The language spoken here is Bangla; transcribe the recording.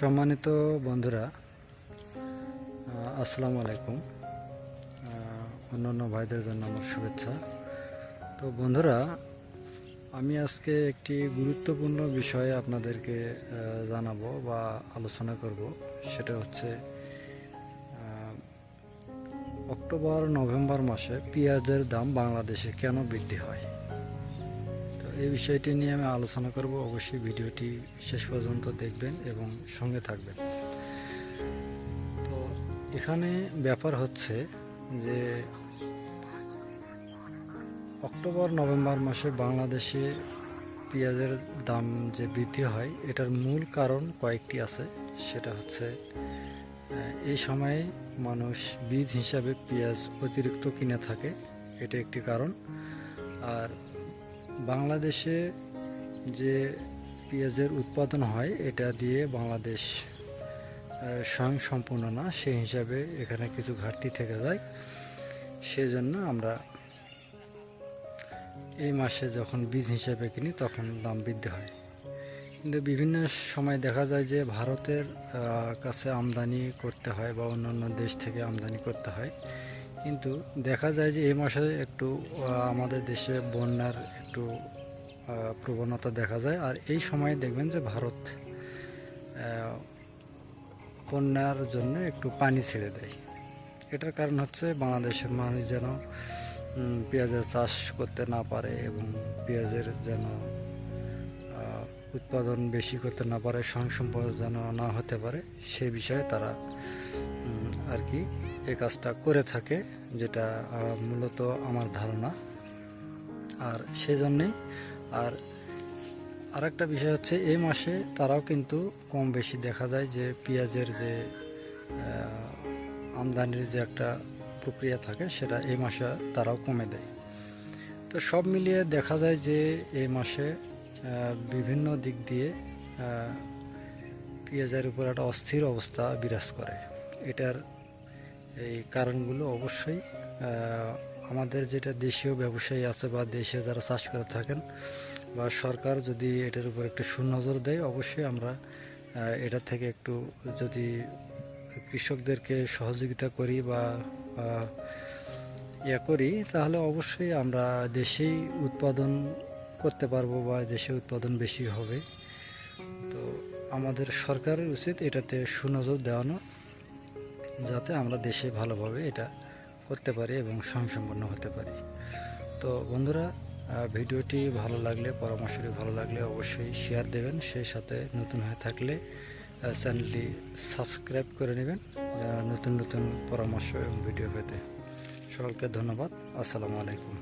সম্মানিত বন্ধুরা আসসালামু আলাইকুম। অন্যান্য ভাইদের জন্য আমার শুভেচ্ছা। তো বন্ধুরা, আমি আজকে একটি গুরুত্বপূর্ণ বিষয়ে আপনাদেরকে জানাব বা আলোচনা করব। সেটা হচ্ছে অক্টোবর, নভেম্বর মাসে পেঁয়াজের দাম বাংলাদেশে কেন বৃদ্ধি হয়? এই বিষয়টি নিয়ে আমি আলোচনা করব। অবশ্যই ভিডিওটি শেষ পর্যন্ত দেখবেন এবং সঙ্গে থাকবেন। তো এখানে ব্যাপার হচ্ছে যে অক্টোবর, নভেম্বর মাসে বাংলাদেশে পেঁয়াজের দাম যে বৃদ্ধি হয়, এটার মূল কারণ কয়েকটি আছে। সেটা হচ্ছে এই সময়ে মানুষ বীজ হিসাবে পেঁয়াজ অতিরিক্ত কিনে থাকে, এটা একটি কারণ। আর বাংলাদেশে যে পেঁয়াজের উৎপাদন হয়, এটা দিয়ে বাংলাদেশ স্বয়ং সম্পূর্ণ না সেই হিসাবে এখানে কিছু ঘাটতি থেকে যায়। সেজন্য আমরা এই মাসে যখন বীজ হিসাবে কিনি, তখন দাম বৃদ্ধি হয়। কিন্তু বিভিন্ন সময় দেখা যায় যে ভারতের কাছে আমদানি করতে হয় বা অন্যান্য দেশ থেকে আমদানি করতে হয়। কিন্তু দেখা যায় যে এই মাসে একটু আমাদের দেশে বন্যার একটু প্রবণতা দেখা যায়। আর এই সময়ে দেখবেন যে ভারত বন্যার জন্য একটু পানি ছেড়ে দেয়। এটার কারণ হচ্ছে বাংলাদেশের মানুষ যেন পেঁয়াজের চাষ করতে না পারে এবং পেঁয়াজের যেন উৎপাদন বেশি করতে না পারে সংসম্পদ যেন না হতে পারে, সে বিষয়ে তারা আর কি এই কাজটা করে থাকে। যেটা মূলত আমার ধারণা। আর সেজন্যেই, আর আরেকটা বিষয় হচ্ছে, এই মাসে তারাও কিন্তু কম বেশি দেখা যায় যে পেঁয়াজের যে আমদানির যে একটা প্রক্রিয়া থাকে, সেটা এই মাসে তারাও কমে দেয়। তো সব মিলিয়ে দেখা যায় যে এই মাসে বিভিন্ন দিক দিয়ে পেঁয়াজের উপর একটা অস্থির অবস্থা বিরাজ করে। এটার এই কারণগুলো অবশ্যই আমাদের যেটা দেশীয় ব্যবসায়ী আছে বা দেশে যারা চাষ করে থাকেন বা সরকার যদি এটার উপর একটু সুনজর দেয়, অবশ্যই আমরা এটা থেকে একটু যদি কৃষকদেরকে সহযোগিতা করি বা ইয়া করি, তাহলে অবশ্যই আমরা দেশেই উৎপাদন করতে পারব বা দেশে উৎপাদন বেশি হবে। তো আমাদের সরকারের উচিত এটাতে সুনজর দেওয়ানো। যাতে আমরা দেশে ভালোভাবে এটা করতে পারি এবং স্বয়ংসম্পন্ন হতে পারি। তো বন্ধুরা ভিডিওটি ভালো লাগলে, পরামর্শটি ভালো লাগলে অবশ্যই শেয়ার দেবেন। সেই সাথে নতুন হয়ে থাকলে চ্যানেলটি সাবস্ক্রাইব করে নেবেন নতুন নতুন পরামর্শ এবং ভিডিও পেতে। সকলকে ধন্যবাদ। আসসালামু আলাইকুম।